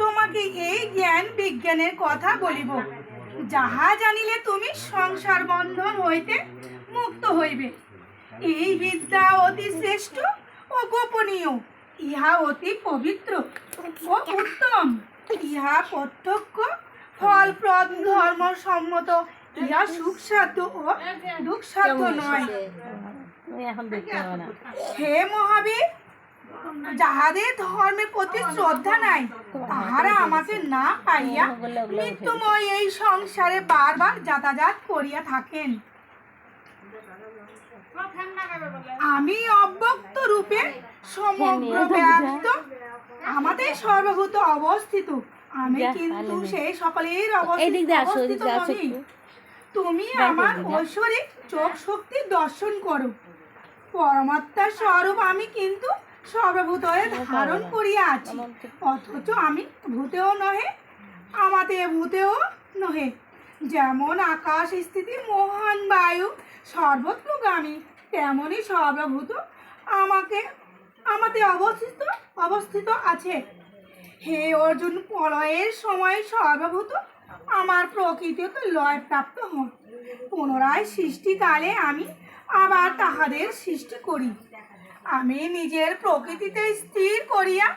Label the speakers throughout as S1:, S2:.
S1: তোমাকে এই জ্ঞান বিজ্ঞানের কথা বলিব। যাহা জানিলে তুমি সংসার বন্ধন হইতে মুক্ত হইবে। এই বিদ্যা অতি শ্রেষ্ঠ ও গোপনীয় ইহা অতি পবিত্র ও উত্তম। ইহা প্রত্যক্ষ ফলপ্রদ ধর্মসম্মত ইহা সুখসাধ্য ও দুঃসাধ্য নয়। হে মহাবীর যাহাদের ধর্মের প্রতি শ্রদ্ধা নাই তাহারা আমাকে না পাইয়া মৃত্যুময় এই সংসারে বারবার যাতায়াত করিয়া থাকেন। আমি অব্যক্ত রূপে সমগ্র ব্যাপ্ত আমাদের সর্বভূত অবস্থিত। আমি কিন্তু। সেই সকলের অবস্থিত। তুমি আমার ঐশ্বরিক চোখ শক্তি দর্শন করো। পরমাত্মার স্বরূপ আমি কিন্তু সর্বভূতরে ধারণ করিয়া আছি। অথচ আমি ভূতেও নহে আমাতে ভূতেও নহে। যেমন আকাশ স্থিতি মহান বায়ু সর্বত্রগামী তেমনই সর্বভূত আমাকে আমাতে অবস্থিত অবস্থিত আছে। হে অর্জুন প্রলয়ের সময় সর্বভূত আমার প্রকৃতিতে লয় প্রাপ্ত হন পুনরায় সৃষ্টিকালে আমি আবার তাহাদের সৃষ্টি করি। আমি নিজের প্রকৃতিতে স্থির করিয়া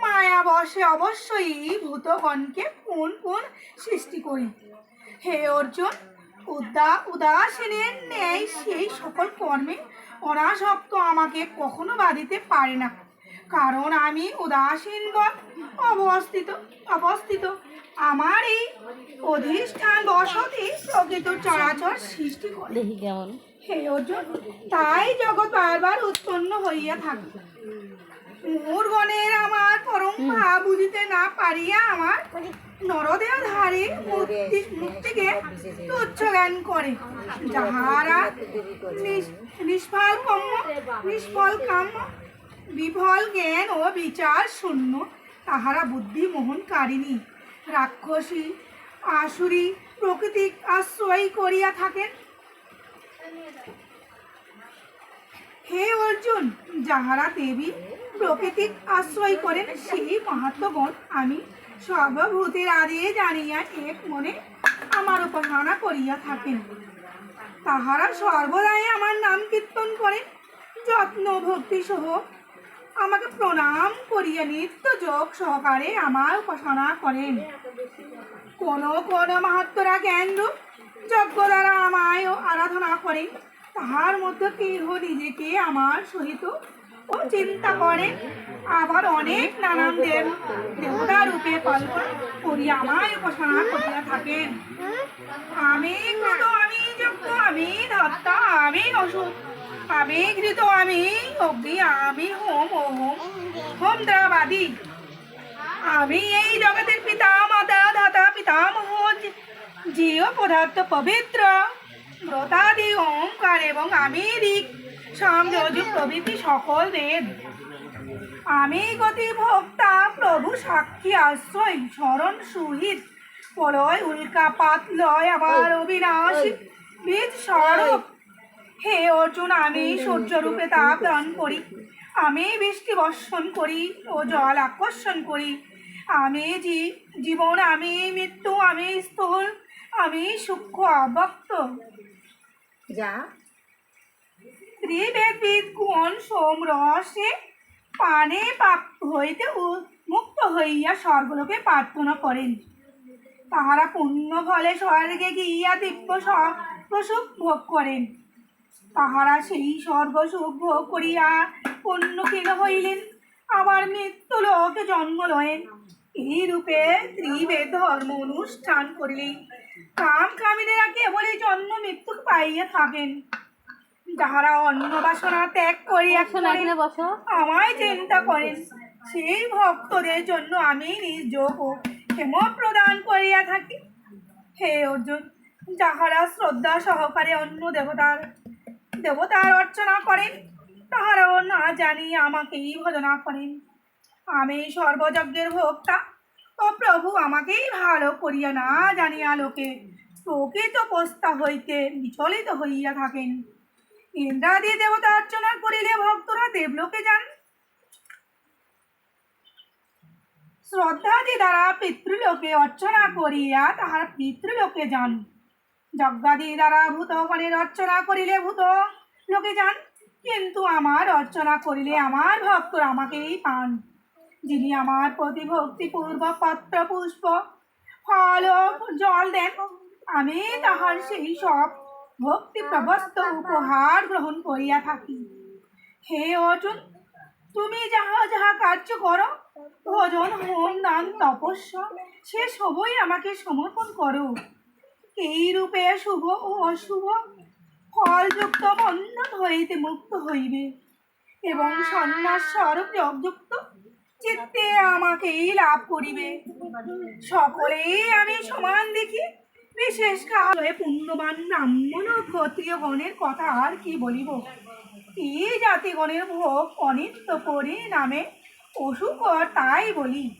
S1: মায়া বসে অবশ্যই ভূতগণকে পুন পুন সৃষ্টি করি। হে অর্জুন, উদা উদাসীনের ন্যায় সেই সকল কর্মে অনাসক্ত আমাকে কখনো বাঁধিতে পারে না। কারণ আমি উদাসীন বল অবস্থিত অবস্থিত। আমার এই অধিষ্ঠান বসতি প্রকৃত চরাচর সৃষ্টি করে। অর্জুন তাই জগৎ বারবার উৎপন্ন হইয়া থাকে। মূর্গণের আমার পরম ভাব বুঝিতে না পারিয়া আমার নরদেহ ধারে মুক্তি- মুক্তিকে তুচ্ছ জ্ঞান করে। যাহারা নিষ্ফল কম্য নিষ্ফল কাম্য বিফল জ্ঞান ও বিচার শূন্য তাহারা বুদ্ধি মোহনকারিণী রাক্ষসী আসুরি প্রকৃতিক আশ্রয় করিয়া থাকেন। হে অর্জুন, যাহারা দেবী প্রকৃতিক আশ্রয় করেন, সেই মাহাত্মগণ আমি সর্বভূতের আদি জানিয়া এক মনে আমার উপাসনা করিয়া থাকেন। তাহারা সর্বদাই আমার নাম কীর্তন করেন, যত্ন ভক্তি সহ আমাকে প্রণাম করিয়া নিত্য যোগ সহকারে আমার উপাসনা করেন। কোন কোন মাহাত্মরা জ্ঞানরূপ, যজ্ঞ দ্বারা আমায় আরাধনা করেন তাহার মধ্যে কেহ নিজেকে আমার সহিত ও চিন্তা করেন আবার অনেক নানান দেব, দেবতা রূপে কল্পনা করিয়া আমায় উপাসনা করিয়া থাকেন। আমি কৃত, আমি যুক্ত, আমি ধত্তা, আমি অসুখ আমি ঘৃত আমি অগ্নি, আমি হোম ও হোম হোম দ্রাবাদী আমি এই জগতের পিতা মাতা দাতা, পিতামহ জিও পদার্থ পবিত্র। ব্রতাদি ওঙ্কার এবং আমি ঋক সামযোজ প্রভৃতি সকল বেদ আমি গতি ভোক্তা প্রভু সাক্ষী আশ্রয় স্মরণ সুহিত প্রলয় উল্কাপাত লয় আমার অবিনাশী। বীজ স্বরূপ। হে অর্জুন আমি সূর্যরূপে তাপ দান করি। আমি বৃষ্টি বর্ষণ করি ও জল আকর্ষণ করি। আমি জী- জীবন আমি মৃত্যু আমি স্থূল আমি সূক্ষ্ম অব্যক্ত
S2: যা।
S1: ত্রিবেদবিদ কোন সোম রহস্যে পানে পাপ হইতে মুক্ত হইয়া স্বর্গলোকে প্রার্থনা করেন। তাহারা পুণ্য ফলে স্বর্গে গিয়া দিব্য সুখ ভোগ করেন। তাহারা সেই স্বর্গ সুখ ভোগ করিয়া পুণ্যকীন হইলেন। আবার মৃত্যু লোকে জন্ম লয়েন। এই রূপে ত্রিবেদ ধর্ম অনুষ্ঠান করিলেন। কাম কামিনীরা কেবলই জন্ম মৃত্যু পাইয়া থাকেন। যাহারা অন্ন বাসনা ত্যাগ করিয়া
S3: বসো
S1: আমায় চিন্তা করেন। সেই ভক্তদের জন্য আমি নিজ যোগ হেম প্রদান করিয়া থাকি। হে অর্জুন যাহারা শ্রদ্ধা সহকারে অন্য দেবতার দেবতার অর্চনা করেন তাহারাও না জানি আমাকেই ভজনা করেন। আমি সর্বযজ্ঞের ভোক্তা ও প্রভু, আমাকেই ভালো করিয়া না জানিয়া লোকে। প্রকৃত পোস্তা হইতে বিচলিত হইয়া থাকেন। ইন্দ্রাদি দেবতা অর্চনা করিলে ভক্তরা দেবলোকে যান। শ্রদ্ধাদি দ্বারা পিতৃলোকে অর্চনা করিয়া তাহার পিতৃলোকে যান। যজ্ঞাদি দ্বারা ভূতগণের অর্চনা করিলে ভূত লোকে যান। কিন্তু আমার অর্চনা করিলে আমার ভক্তরা আমাকেই পান। যিনি আমার প্রতি ভক্তিপূর্বক পত্র পুষ্প, ফল জল দেন, আমি তাহার সেই সব ভক্তি প্রবস্ত উপহার গ্রহণ করিয়া থাকি। হে অর্জুন, তুমি যাহা যাহা কার্য করো, ভজন, হোম দান, তপস্যা, সে সবই আমাকে সমর্পণ করো। এই রূপে শুভ ও অশুভ ফলযুক্ত বন্ধন হইতে মুক্ত হইবে। এবং সন্ন্যাস স্বরূপ যোগযুক্ত চিত্তে আমাকেই লাভ করিবে। সকলেই আমি সমান দেখি। বিশেষ কালে পুণ্যবান ব্রাহ্মণ ও ক্ষত্রিয় গণের কথা আর কি বলিব? এই জাতিগণের ভোগ অনিত্য করি নামে? অসুকর তাই বলি।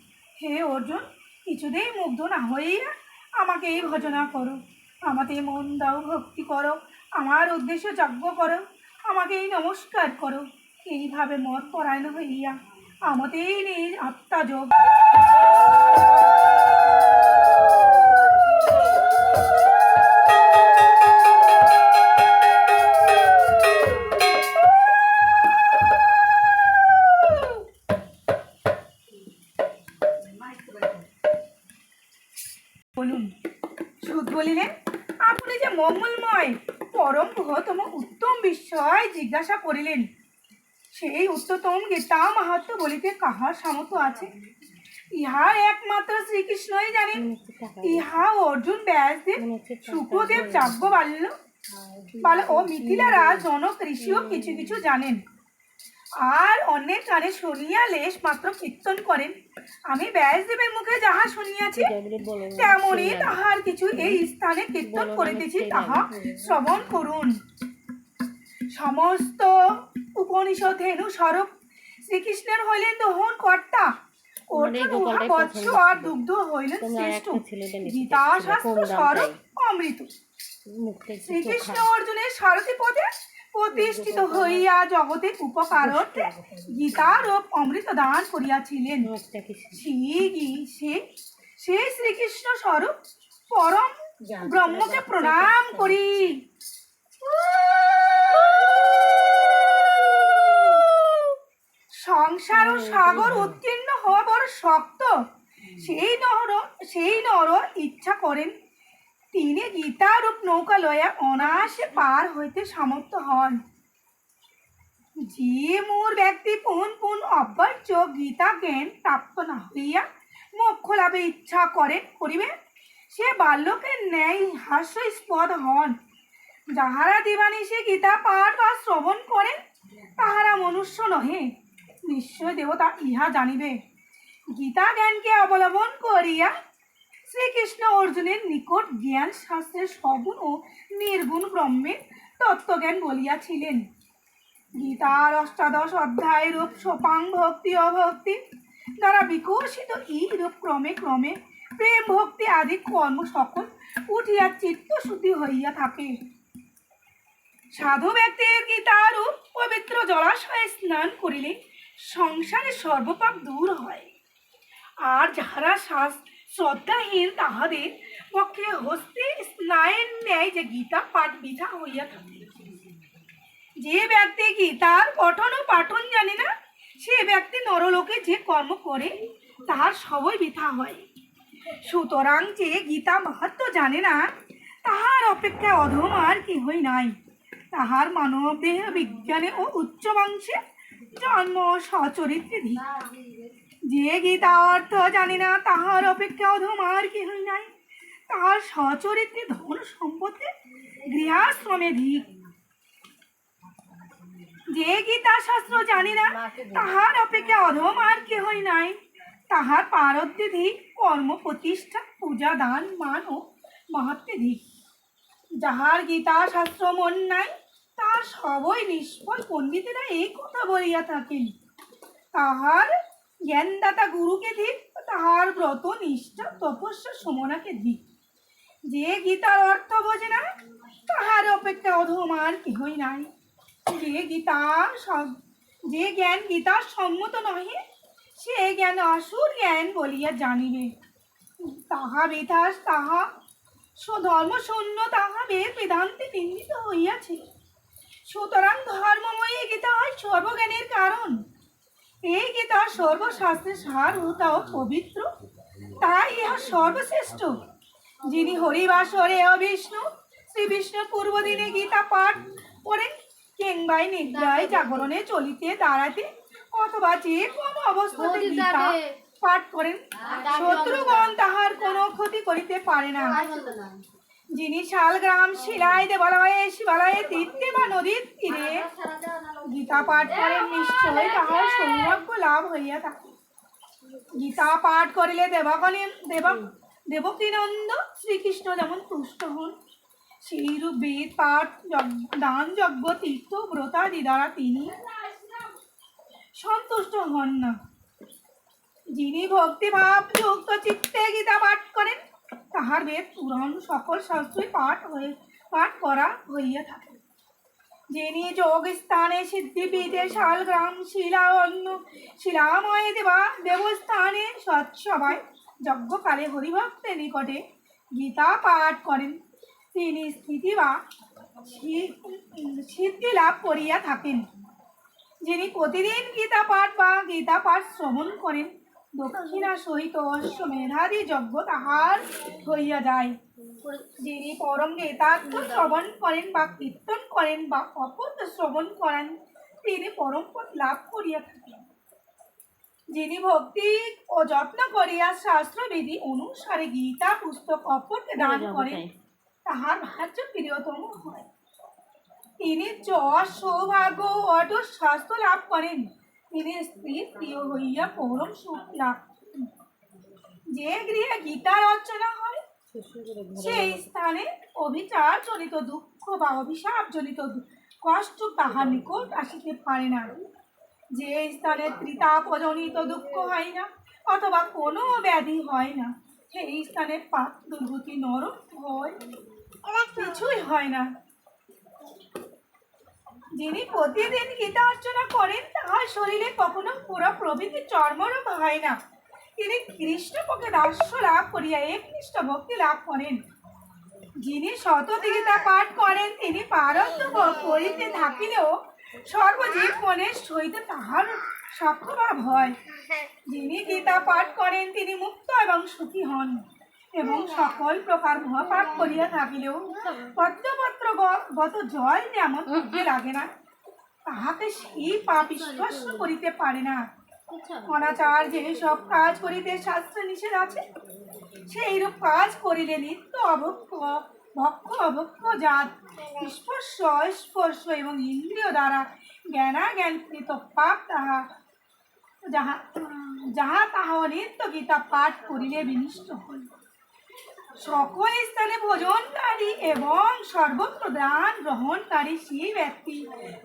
S1: হে অর্জুন, কিছুতেই মুগ্ধ না হইয়া আমাকে এই ভজনা করো। আমাকে মন দাও, ভক্তি করো। আমার উদ্দেশ্য যজ্ঞ করো। আমাকে এই নমস্কার করো। এইভাবে মত পরায়ণ হইয়া আমাতেই আত্মা যোগ। বলুন সুদ বলিলেন, আপনি যে মঙ্গলময়, পরম বৃহত্তম, উত্তম বিষয় জিজ্ঞাসা করিলেন। সেই উচ্চতম গীতা মাহাত্ম বলিতে কাহার সামর্থ্য আছে? ইহা একমাত্র শ্রীকৃষ্ণই জানেন। ইহা অর্জুন ব্যাসদেব শুক্রদেব যাজ্ঞবাল্য বাল ও মিথিলারা জনক, ঋষিও কিছু কিছু জানেন। আর অন্যের কানে শুনিয়া লেশ মাত্র কীর্তন করেন। আমি ব্যাসদেবের মুখে যাহা শুনিয়াছি, তেমনি তাহার কিছু এই স্থানে কীর্তন করিতেছি, তাহা শ্রবণ করুন। সমস্ত উপনিষদ হেনু স্বরূপ শ্রীকৃষ্ণের হইলেন দহন কর্তা। বৎস আর দুগ্ধ হইলেন শ্রেষ্ঠ। গীতা শাস্ত্র স্বরূপ অমৃত। শ্রীকৃষ্ণ অর্জুনের সারথি পদে প্রতিষ্ঠিত হইয়া জগতের উপকারার্থে গীতার অমৃত দান করিয়াছিলেন। সেই শ্রীকৃষ্ণ স্বরূপ পরম ব্রহ্মকে প্রণাম করি। সংসার ও সাগর উত্তীর্ণ হওয়া বড় শক্ত। সেই নর সেই নর ইচ্ছা করেন। তিনি গীতারূপ নৌকা লয়া অনায়াসে পার হইতে সামর্থ্য হন। যে মোর ব্যক্তি পুন পুন অব্যর্য গীতা জ্ঞান প্রাপ্ত না হইয়া মোক্ষ লাভে ইচ্ছা করেন করিবে সে বাল্যকের ন্যায় হাস্যস্পদ হন। যাহারা দিবানিশে গীতা পাঠ বা শ্রবণ করেন তাহারা মনুষ্য নহে। নিশ্চয় দেবতা ইহা জানিবে। গীতা জ্ঞানকে অবলম্বন করিয়া শ্রীকৃষ্ণ অর্জুনের নিকট জ্ঞান শাস্ত্রের সগুণ ও নির্গুণ ব্রহ্মের তত্ত্বজ্ঞান বলিয়াছিলেন। গীতার অষ্টাদশ অধ্যায় রূপ সোপাং ভক্তি অভক্তি দ্বারা বিকশিত এই রূপ ক্রমে ক্রমে প্রেম ভক্তি আদি কর্ম সকল উঠিয়া চিত্তশুদ্ধি হইয়া থাকে। সাধু ব্যক্তির গীতারূপ পবিত্র জলাশয়ে স্নান করিলে সংসারে সর্বপাপ দূর হয়। আর যাহারা শ্রদ্ধাহীন তাহাদের পক্ষে হস্তে স্নায়ের ন্যায় যে গীতা পাঠ বিধা হইয়া থাকে। যে ব্যক্তি গীতার পঠন ও পাঠন জানে না, সে ব্যক্তি নরলোকে যে কর্ম করে, তাহার সবই বৃথা হয়। সুতরাং যে গীতা মাহাত্ম জানে না, তাহার অপেক্ষা অধম আর কেহই নাই। তাহার মানব দেহ বিজ্ঞানে ও উচ্চ বংশে জন্ম সচরিত্রে যে গীতা অর্থ জানি না, তাহার অপেক্ষা অধম আর কেহই নাই। তাহার সচরিত্রে ধন সম্পদে গৃহাশ্রমে ধিক যে গীতা শাস্ত্র জানি না, তাহার অপেক্ষা অধম আর কেহই নাই। তাহার পারদ্যধিক কর্ম প্রতিষ্ঠা, পূজা, দান, মান ও মাহাত্মেধিক যাহার গীতা শাস্ত্র মন নাই তাহার সবই নিষ্ফল পণ্ডিতেরা এই কথা বলিয়া থাকেন। তাহার জ্ঞানদাতা গুরুকে দিক তাহার ব্রত নিষ্ঠা তপস্যা সমনাকে দিক যে গীতার অর্থ বোঝে না, তাহার অপেক্ষা অধম আর কেহই নাই। যে গীতা যে জ্ঞান গীতার সম্মত নহে, সে জ্ঞান অসুর জ্ঞান বলিয়া জানিবে। তাহা বিধাস তাহা স্বধর্ম শূন্য তাহা বেদ বেদান্তে নিন্দিত হইয়াছে। সুতরাং ধর্মময়ী গীতা হয় সর্বজ্ঞানের কারণ। এই গীতা সর্বশাস্ত্রের সার ও পবিত্র। তাই ইহা সর্বশ্রেষ্ঠ। যিনি হরিবাসরে ও বিষ্ণু শ্রী বিষ্ণু পূর্ব দিনে গীতা পাঠ করেন কিংবাই নিদ্রায় জাগরণে চলিতে দাঁড়াতে অথবা যে কোনো অবস্থাতে গীতা পাঠ করেন শত্রুগণ তাহার কোনো ক্ষতি করিতে পারে না। যিনি শালগ্রাম শিলায় দেবালয়ে শিবালয়ে তীর্থে বা নদীর তীরে গীতা পাঠ করেন নিশ্চয় তাহার সৌভাগ্য লাভ হইয়া থাকে। গীতা পাঠ করিলে দেবাগণে দেব দেবকীনন্দ শ্রীকৃষ্ণ যেমন তুষ্ট হন, সেইরূপ বেদ পাঠ দান যজ্ঞ, তীর্থ ব্রতাদি দ্বারা তিনি সন্তুষ্ট হন না। যিনি ভক্তিভাব যুক্ত চিত্তে গীতা পাঠ করেন তাহার বেদ পুরাণ সকল শাস্ত্রই পাঠ হয়ে, পাঠ করা হইয়া থাকে। যিনি যোগ স্থানে সিদ্ধিপীঠে শালগ্রাম শিলা অন্য শিলাময় দেবা দেবস্থানে সৎসভায় যজ্ঞকালে হরিভক্তের নিকটে গীতা পাঠ করেন। তিনি স্থিতি বা সিদ্ধি লাভ করিয়া থাকেন। যিনি প্রতিদিন গীতা পাঠ বা গীতা পাঠ শ্রবণ করেন দক্ষিণা সহিত অশ্বমেধাদি যজ্ঞ তাহার হইয়া যায়। যিনি পরম গীতার্থ শ্রবণ করেন বা কীর্তন করেন বা অপত্য শ্রবণ করেন তিনি পরম পদ লাভ করিয়া থাকেন। যিনি ভক্তি ও যত্ন করিয়া শাস্ত্রবিধি অনুসারে গীতা পুস্তক অপরকে দান করেন তাহার ভাজ্য প্রিয়তম হয়। তিনি যশ সৌভাগ্য অটুট স্বাস্থ্য লাভ করেন। তিনি স্ত্রী প্রিয় হইয়া পরম লাভ যে গৃহে গীতা রচনা হয়, সেই স্থানে অভিচার জনিত দুঃখ বা অভিশাপ জনিত কষ্ট তাহার নিকট আসিতে পারে না। যে স্থানে ত্রিতাপজনিত দুঃখ হয় না, অথবা কোনো ব্যাধি হয় না, সেই স্থানে পাপ, দুর্গতি নরম হয়, কিছুই হয় না। যিনি প্রতিদিন গীতা অর্চনা করেন, তাহার শরীরে কখনো পুরো প্রভৃতি চর্মরোগ হয় না। তিনি কৃষ্ণপক্ষে দাস্য লাভ করিয়া একনিষ্ঠ ভক্তি লাভ করেন। যিনি শত গীতা পাঠ করেন, তিনি পারত্ব করিতে থাকিলেও সর্বজীব মনের সহিত তাহার সক্ষভাব হয়। যিনি গীতা পাঠ করেন, তিনি মুক্ত এবং সুখী হন। এবং সকল প্রকার মহাপাপ করিয়া থাকিলেও পদ্মপত্র গত যেমন মুখে লাগে না তাহাকে সেই পাপ স্পর্শ করিতে পারে না। অনাচার যে সব কাজ করিতে শাস্ত্রে নিষেধ আছে, সেইরূপ কাজ করিলে নিত্য অভক্ষ ভক্ষ অভক্ষ জাত, স্পর্শ স্পর্শ এবং ইন্দ্রিয় দ্বারা জ্ঞানাজ্ঞানকৃত পাপ তাহা, যাহা যাহা তাহা নিত্য গীতা পাঠ করিলে বিনিষ্ট হয়। সকল স্থানে ভোজনকারী এবং সর্বত্র দান গ্রহণকারী সেই ব্যক্তি।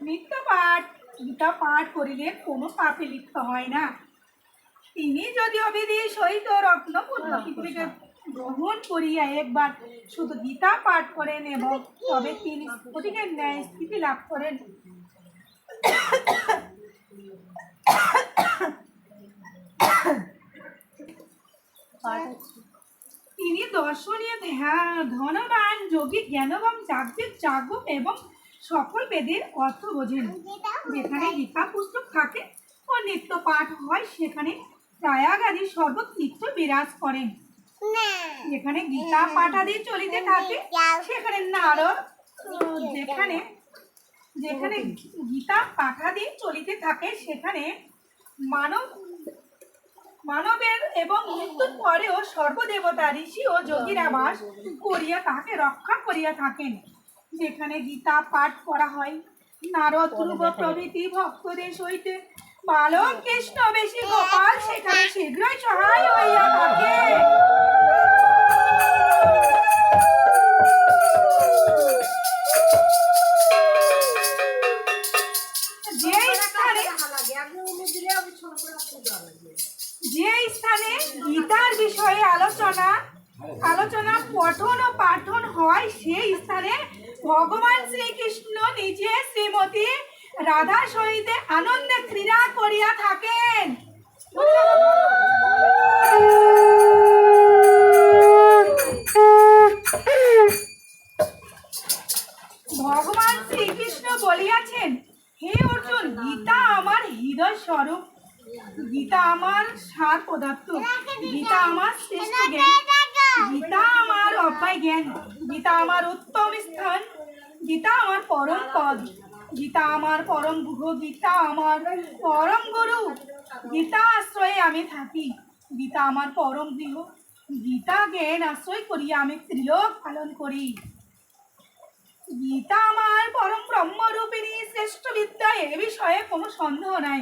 S1: নিত্য পাঠ গীতা পাঠ করিলে কোনো পাপে লিপ্ত হয় না। তিনি যদি অবিধি সহিত রত্নপুত্র পৃথিবীকে গ্রহণ করিয়া একবার শুধু গীতা পাঠ করেন এবং তবে তিনি স্ফটিকের ন্যায় স্থিতি লাভ করেন। তিনি দর্শনীয় ধনবান, যোগী জ্ঞানবান জাগতিক জাগক এবং সকল বেদের অর্থ বোঝেন। যেখানে গীতা পুস্তক থাকে ও নিত্য পাঠ হয়, সেখানে প্রয়াগাদি সর্বতীর্থ বিরাজ করেন। যেখানে গীতা পাঠাদি চলিতে থাকে, সেখানে নারদ যেখানে যেখানে গীতা পাঠাদি চলিতে থাকে, সেখানে মানব মানবের এবং মৃত্যুর পরেও সর্বদেবতা ঋষি ও যোগীরা বাস করিয়া তাকে রক্ষা করিয়া থাকেন, যেখানে গীতা পাঠ করা হয়। নারদ ধ্রুব প্রভৃতি ভক্তদের সহিতে, বালক কৃষ্ণ বেশি গোপাল, সেখানে শীঘ্রই সহায় হইয়া থাকে। যে স্থানে গীতার বিষয়ে আলোচনা আলোচনা পঠন ও পাঠন হয়, সেই স্থানে ভগবান শ্রীকৃষ্ণ নিজে শ্রীমতী রাধার সহিতে আনন্দে ক্রীড়া করিয়া থাকেন। ভগবান শ্রীকৃষ্ণ বলিয়াছেন, হে অর্জুন, গীতা আমার হৃদয় স্বরূপ। গীতা আমার সার পদার্থ। গীতা আমার শ্রেষ্ঠ জ্ঞান। গীতা আমার অব্যয় জ্ঞান। গীতা আমার উত্তম স্থান। গীতা আমার পরম পদ। গীতা আমার পরম গুহ গীতা আমার পরম গুরু। গীতা আশ্রয়ে আমি থাকি। গীতা আমার পরম গৃহ। গীতা জ্ঞান আশ্রয় করিয়া আমি ত্রিলোক পালন করি। গীতা আমার পরম ব্রহ্মরূপিণী শ্রেষ্ঠ বিদ্যা এ বিষয়ে কোনো সন্দেহ নাই।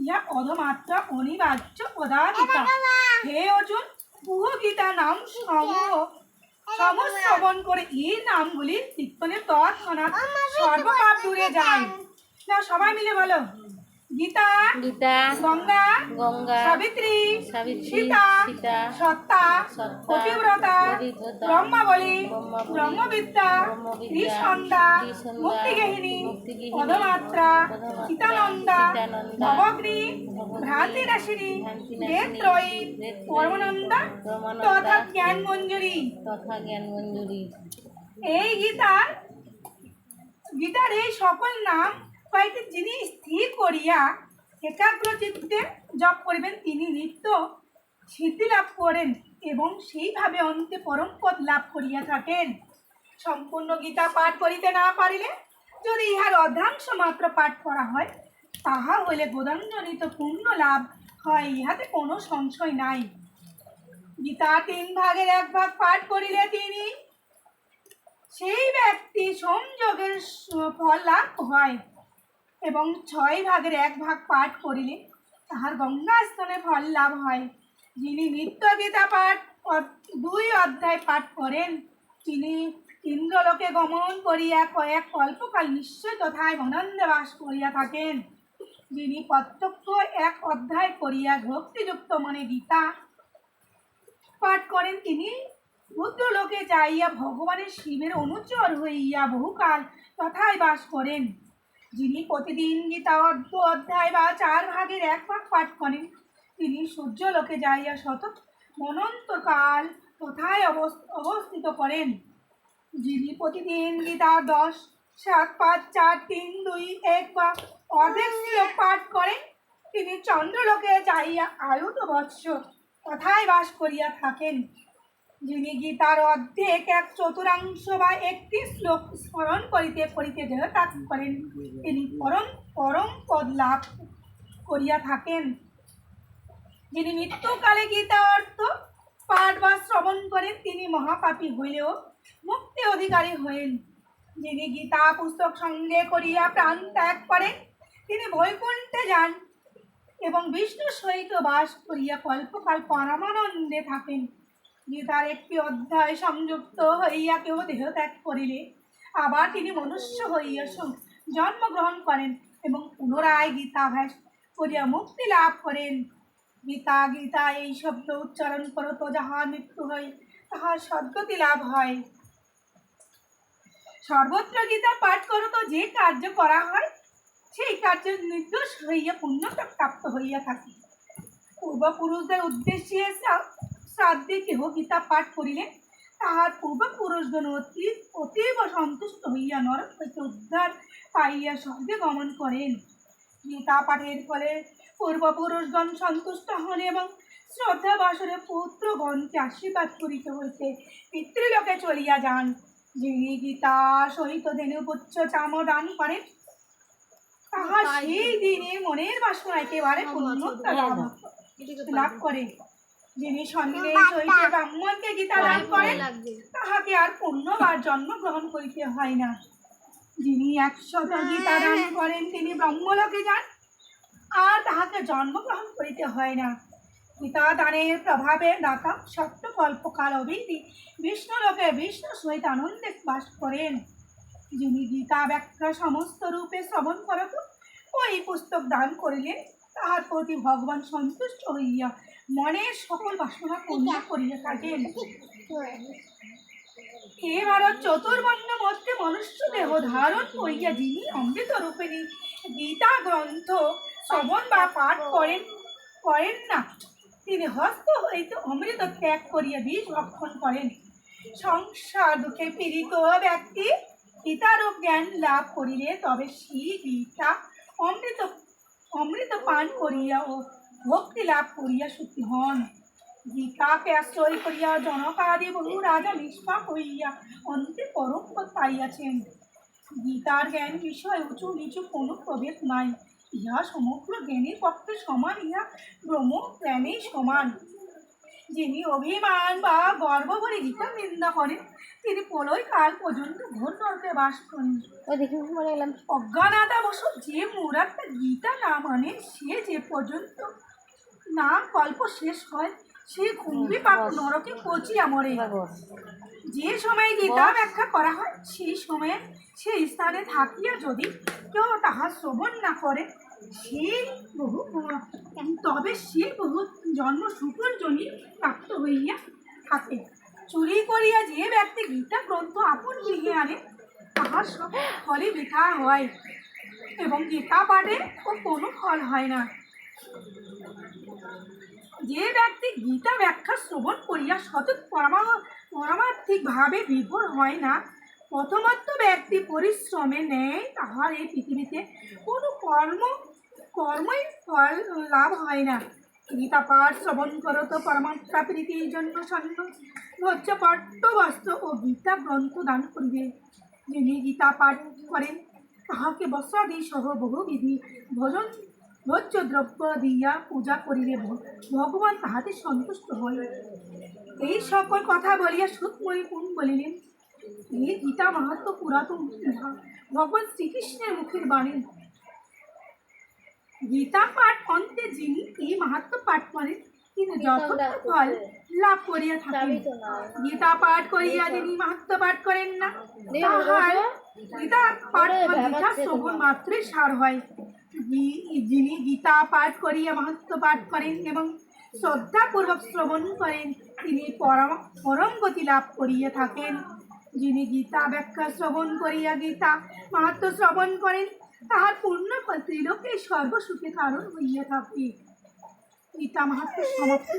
S1: ইহা অধমাত্রা অনিবার্য পদাধিকা হে অর্জুন গুহ গীতা নাম সমূহ। সমশ্রবণ করে এই নামগুলি কীর্তনের তৎক্ষণাৎ সর্বপাপ দূরে যায়। না সবাই মিলে বলো। গীতা
S3: গীতা
S1: গঙ্গা
S3: গঙ্গা
S1: সাবিত্রী
S3: সাবিত্রী,
S1: সীতা
S3: সীতা,
S1: সত্তা পতিব্রতা ব্রহ্মাবলী ব্রহ্মবিদ্যা ত্রিসন্ধ্যা, মুক্তিগেহিনী পদমাত্রা সীতানন্দা ভবগ্নী ভ্রান্তিনাশিনী পরমানন্দা
S3: পরমানন্দা,
S1: তথা জ্ঞান মঞ্জুরি
S3: তথা জ্ঞান মঞ্জুরি
S1: এই গীতার গীতার এই সকল নাম কয়েকটি জিনিস স্থির করিয়া একাগ্র চিত্তে জপ করিবেন। তিনি নিত্য সিদ্ধি লাভ করেন এবং সেইভাবে অন্তে পরম পদ লাভ করিয়া থাকেন। সম্পূর্ণ গীতা পাঠ করিতে না পারিলে যদি ইহার অর্ধাংশ মাত্র পাঠ করা হয়, তাহা হইলে গোদানজনিত পূর্ণ লাভ হয়, ইহাতে কোনো সংশয় নাই। গীতা তিন ভাগের এক ভাগ পাঠ করিলে তিনি সেই ব্যক্তি সংযোগের ফল লাভ হয়। এবং ছয় ভাগের এক ভাগ পাঠ করিলে তাহার গঙ্গা স্থানে ফল লাভ হয়। যিনি নিত্য গীতা পাঠ দুই অধ্যায় পাঠ করেন, তিনি ইন্দ্রলোকে গমন করিয়া কয়েক কল্পকাল নিশ্চয় তথায় আনন্দে বাস করিয়া থাকেন। যিনি প্রত্যক্ষ এক অধ্যায় করিয়া ভক্তিযুক্ত মনে গীতা পাঠ করেন, তিনি রুদ্রলোকে যাইয়া ভগবানের শিবের অনুচর হইয়া বহুকাল তথায় বাস করেন। যিনি প্রতিদিন গীতা অর্ধ অধ্যায় বা চার ভাগের এক ভাগ পাঠ করেন, তিনি সূর্যলোকে যাইয়া শত মনন্তকাল তথায় অবস- অবস্থিত করেন? যিনি প্রতিদিন গীতা দশ, সাত, পাঁচ, চার, তিন, দুই, এক বা অর্ধেক শ্লোক পাঠ করেন, তিনি চন্দ্রলোকে যাইয়া আয়ুত বৎসর তথায় বাস করিয়া থাকেন? যিনি গীতার অর্ধেক এক চতুরাংশ বা একটি শ্লোক স্মরণ করিতে করিতে দেহত্যাগ করেন। তিনি পরম পরম পদ লাভ করিয়া থাকেন। যিনি মৃত্যুকালে গীতা অর্থ, পাঠ বা শ্রবণ করেন, তিনি মহাপাপী হইলেও মুক্তি অধিকারী হইলেন। যিনি গীতা পুস্তক সঙ্গে করিয়া প্রাণ ত্যাগ করেন, তিনি বৈকুণ্ঠে যান এবং বিষ্ণু সহিত বাস করিয়া কল্পকাল পরমানন্দে থাকেন। গীতার একটি অধ্যায় সংযুক্ত হইয়া কেউ দেহ ত্যাগ করিলে? আবার তিনি মনুষ্য হইয়া জন্মগ্রহণ করেন এবং পুনরায় গীতাভ্যাস করিয়া মুক্তি লাভ করেন। গীতা গীতা, এই শব্দ উচ্চারণ করো তো যাহার মৃত্যু হয় তাহার সদ্গতি লাভ হয়। সর্বত্র গীতা পাঠ করো তো, যে কার্য করা হয়, সেই কার্য নির্দোষ হইয়া পুণ্যতা প্রাপ্ত হইয়া থাকে। পূর্বপুরুষদের উদ্দেশ্যে শ্রাদ্ধে কেহ গীতা পাঠ করিলে তাহার পূর্বপুরুষগণ অতি অতীব সন্তুষ্ট হইয়া নরক হইতে উদ্ধার পাইয়া স্বর্গে গমন করেন। গীতা পাঠের ফলে পূর্বপুরুষগণ সন্তুষ্ট হন এবং শ্রদ্ধা বাসরে পুত্রগণকে আশীর্বাদ করিতে হইতে পিতৃলোকে চলিয়া যান। যিনি গীতা সহিত ধেনুপুচ্ছ চাম দান করেন তাহা সেই দিনে মনের বাসনা একেবারে পূর্ণতা লাভ লাভ করে যিনি সন্দেহ ব্রাহ্মণকে গীতা দান করেন তাহাকে আর পুণ্যবার জন্মগ্রহণ করিতে হয় না। যিনি একশত গীতা দান করেন তিনি ব্রহ্মলোকে যান আর তাহাকে জন্মগ্রহণ করিতে হয় না। গীতা দানের প্রভাবে দাতা সত্য কল্পকাল অবধি বিষ্ণুলোকে বিষ্ণু সহিত আনন্দে বাস করেন। যিনি গীতা ব্যাখ্যা সমস্ত রূপে শ্রবণ করত ওই পুস্তক দান করিলেন তাহার প্রতি ভগবান সন্তুষ্ট হইয়া মনের সকল বাসনা পূর্ণ করিয়া থাকেন। হে ভারত চতুর্বর্ণ মধ্যে মনুষ্য দেহ ধারণ করিয়া যিনি অমৃত রূপিণী গীতা গ্রন্থ শ্রবণ বা পাঠ করেন করেন না। তিনি হস্ত হইতে অমৃত ত্যাগ করিয়া বিষ ভক্ষণ করেন। সংসার দুঃখে পীড়িত ব্যক্তি গীতার জ্ঞান লাভ করিলে তবে সেই গীতা অমৃত অমৃত পান করিয়া ও ভক্তি লাভ করিয়া সুখী হন। গীতাকে আশ্রয় করিয়া জনকাদি বহু রাজা নিষ্পাপ হইয়া অন্তে পরম পদ পাইয়াছেন গীতার জ্ঞান বিষয় উঁচু নিচু কোনো প্রভেদ নাই। ইহা সমগ্র জ্ঞানের পক্ষে সমান ইহা ব্রহ্ম জ্ঞানেই সমান। যিনি অভিমান বা গর্ব করে গীতা নিন্দা করেন তিনি প্রলয় কাল পর্যন্ত ঘোর নরকে বাস করেন। অজ্ঞানাতা বস যে মুরাদটা গীতা না মানে সে যে পর্যন্ত না গল্প শেষ হয় সে কুম্ভি পাপ নরকে পচিয়া মরে যে সময় গীতা ব্যাখ্যা করা হয় সেই সময়ে সেই স্থানে থাকিয়া যদি কেউ তাহা শ্রবণ না করে সেই বহু তবে সে বহু জন্ম শুকুর জনি প্রাপ্ত হইয়া থাকে। চুরি করিয়া যে ব্যক্তি গীতা গ্রন্থ আপন গৃহে আনে তাহার সব ফলে বৃথা হয় এবং গীতা পাঠে ও কোনো ফল হয় না। যে ব্যক্তি গীতা ব্যাখ্যা শ্রবণ করিয়া সতত পরমা পরমার্থিকভাবে বিভোর হয় না, প্রথমত ব্যক্তি পরিশ্রমে নেয়, তাহার এই পৃথিবীতে কোনো কর্ম কর্মই ফল লাভ হয় না। গীতা পাঠ শ্রবণ করো তো পরমাত্মা প্রীতির জন্য সন্ন। ভোজ্য পট্টবস্ত্র ও গীতা গ্রন্থ দান করিবে। যিনি গীতা পাঠ করেন, তাহাকে বস্ত্রাদি সহ বহুবিধি ভোজন ভোজ্য দ্রব্য দিয়া পূজা করিলে ভগবান তাহাতে সন্তুষ্ট হয় এই সকল কথা বলিয়া সুতময়ী কোন বলিলেন এই গীতা মাহাত্ম পুরাতন ইহা ভগবান শ্রীকৃষ্ণের মুখের বাণী। গীতা পাঠ অন্তে যিনি এই মাহাত্ম পাঠ করেন, তিনি যথার্থ ফল লাভ করিয়া থাকেন। গীতা পাঠ করিয়া যিনি মাহাত্ম পাঠ করেন না, তাহার গীতা পাঠ গীতা শ্রবণ মাত্রই সার হয়। যিনি গীতা পাঠ করিয়া মাহাত্ম পাঠ করেন এবং শ্রদ্ধাপূর্বক শ্রবণ করেন, তিনি পরম পরম গতি লাভ করিয়া থাকেন। যিনি গীতা ব্যাখ্যা শ্রবণ করিয়া গীতা মাহাত্ম শ্রবণ করেন, তাহার পূর্ণ ত্রিলোকে সর্বসুখে কারণ হইয়া থাকে। গীতা মাহাত্ম সমাপ্তি